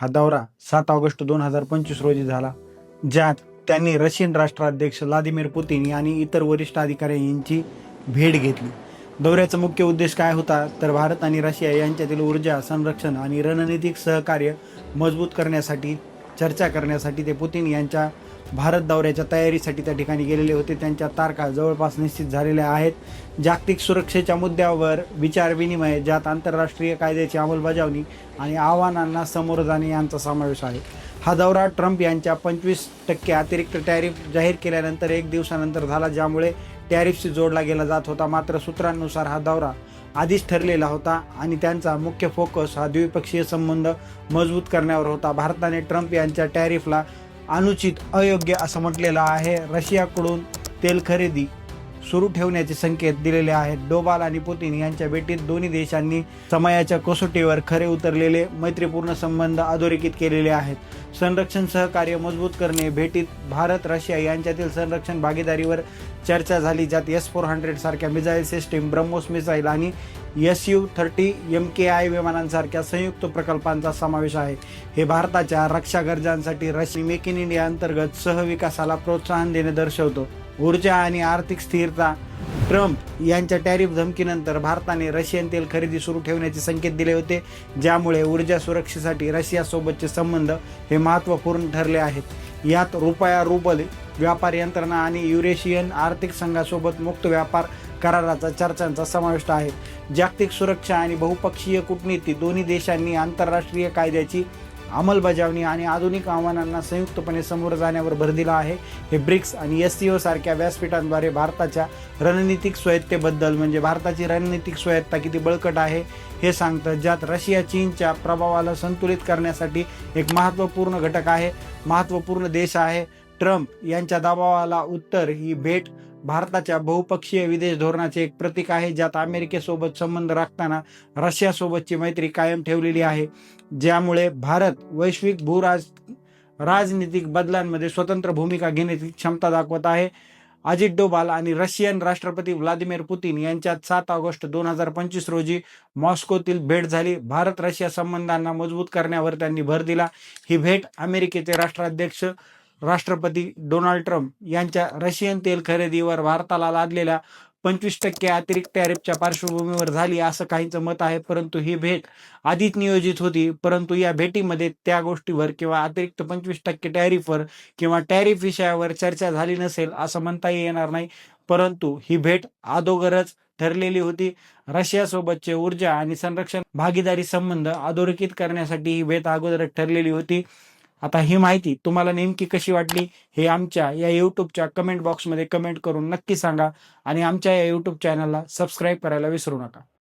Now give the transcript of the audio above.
हा दौरा सात ऑगस्ट दोन हजार पंचवीस रोजी झाला ज्यात त्यांनी रशियन राष्ट्राध्यक्ष व्लादिमीर पुतीन आणि इतर वरिष्ठ अधिकारी यांची भेट घेतली. दौऱ्याचा मुख्य उद्देश काय होता? तर भारत आणि रशिया यांच्यातील ऊर्जा संरक्षण आणि रणनीतिक सहकार्य मजबूत करण्यासाठी चर्चा करण्यासाठी ते पुतीन यांच्या भारत दौऱ्याच्या तयारीसाठी त्या ठिकाणी गेलेले होते. त्यांच्या तारखा जवळपास निश्चित झालेल्या आहेत. जागतिक सुरक्षेच्या मुद्द्यावर विचारविनिमय ज्यात आंतरराष्ट्रीय कायद्याची अंमलबजावणी आणि आव्हानांना समोर जाणे यांचा समावेश आहे. हा दौरा ट्रम्प यांच्या पंचवीस टक्के अतिरिक्त टॅरिफ जाहीर केल्यानंतर एक दिवसानंतर झाला ज्यामुळे टॅरिफशी जोडला गेला जात होता. मात्र सूत्रांनुसार हा दौरा आधीच ठरलेला होता आणि त्यांचा मुख्य फोकस हा द्विपक्षीय संबंध मजबूत करण्यावर होता. भारताने ट्रम्प यांच्या टॅरिफला अनुचित अयोग्य असं म्हटलेलं आहे. रशियाकडून तेल खरेदी सुरू ठेवण्याचे संकेत दिलेले आहेत. डोबाल आणि पुतीन यांच्या भेटीत दोन्ही देशांनी समयाच्या कसोटीवर खरे उतरलेले मैत्रीपूर्ण संबंध अधोरेखित केलेले आहेत. संरक्षण सहकार्य मजबूत करणे भेटीत भारत रशिया यांच्यातील संरक्षण भागीदारीवर चर्चा झाली ज्यात एस फोर हंड्रेड सारख्या मिझाईल सिस्टीम ब्रह्मोस मिसाईल आणि S U thirty M K I विमानांसारख्या संयुक्त प्रकल्पांचा समावेश आहे. हे भारताच्या रक्षा गरजांसाठी रशिया मेक इन इंडिया अंतर्गत सहविकासाला प्रोत्साहन देणे दर्शवतो. ऊर्जा आणि आर्थिक स्थिरता. ट्रम्प यांच्या टॅरिफ धमकीनंतर भारताने रशियन तेल खरेदी सुरू ठेवण्याचे संकेत दिले होते ज्यामुळे ऊर्जा सुरक्षेसाठी रशियासोबतचे संबंध हे महत्त्वपूर्ण ठरले आहेत. यात रुपया रुबल व्यापार यंत्रणा आणि युरेशियन आर्थिक संघासोबत मुक्त व्यापार कराराचा चर्चांचा समावेश आहे. जागतिक सुरक्षा आणि बहुपक्षीय कूटनीती दोन्ही देशांनी आंतरराष्ट्रीय कायद्याची अंमलबजावणी आणि आधुनिक आव्हानांना संयुक्तपणे समोर जाण्यावर भर दिला आहे. हे ब्रिक्स आणि एस सी ओ सारख्या व्यासपीठांद्वारे भारताच्या रणनीतिक स्वायत्तेबद्दल म्हणजे भारताची रणनीतिक स्वायत्ता किती बळकट आहे हे सांगतं ज्यात रशिया चीनच्या प्रभावाला संतुलित करण्यासाठी एक महत्त्वपूर्ण घटक आहे महत्त्वपूर्ण देश आहे. ट्रम्प यांच्या दबावाला उत्तर ही भेट भारताच्या बहुपक्षीय विदेश धोरणाचे एक प्रतीक आहे ज्यात अमेरिकेसोबत संबंध राखताना रशियासोबतची मैत्री कायम ठेवलेली आहे ज्यामुळे भारत वैश्विक भूराज राजनीतिक बदलांमध्ये स्वतंत्र भूमिका घेण्याची क्षमता दाखवत आहे. अजित डोभाल आणि रशियन राष्ट्रपती व्लादिमीर पुतीन यांच्यात सात ऑगस्ट दोन हजार पंचवीस रोजी मॉस्कोतील भेट झाली. भारत रशिया संबंधांना मजबूत करण्यावर त्यांनी भर दिला. ही भेट अमेरिकेचे राष्ट्राध्यक्ष राष्ट्रपती डोनाल्ड ट्रम्प यांच्या रशियन तेल खरेदीवर भारताला लादलेल्या पंचवीस टक्के अतिरिक्त टॅरिफच्या पार्श्वभूमीवर झाली असं काहींचं मत आहे परंतु ही भेट आधीच नियोजित होती. परंतु या भेटीमध्ये त्या गोष्टीवर किंवा अतिरिक्त पंचवीस टक्के टॅरिफवर किंवा टॅरिफ विषयावर चर्चा झाली नसेल असं म्हणता येणार नाही. परंतु ही भेट अगोदरच ठरलेली होती. रशियासोबतचे ऊर्जा आणि संरक्षण भागीदारी संबंध अधोरेखित करण्यासाठी ही भेट अगोदरच ठरलेली होती. आता ही माहिती तुम्हाला नेमकी कशी वाटली हे आमच्या या यूट्यूबच्या कमेंट बॉक्समध्ये कमेंट करून नक्की सांगा आणि आमच्या या यूट्यूब चॅनलला सबस्क्राईब करायला विसरू नका.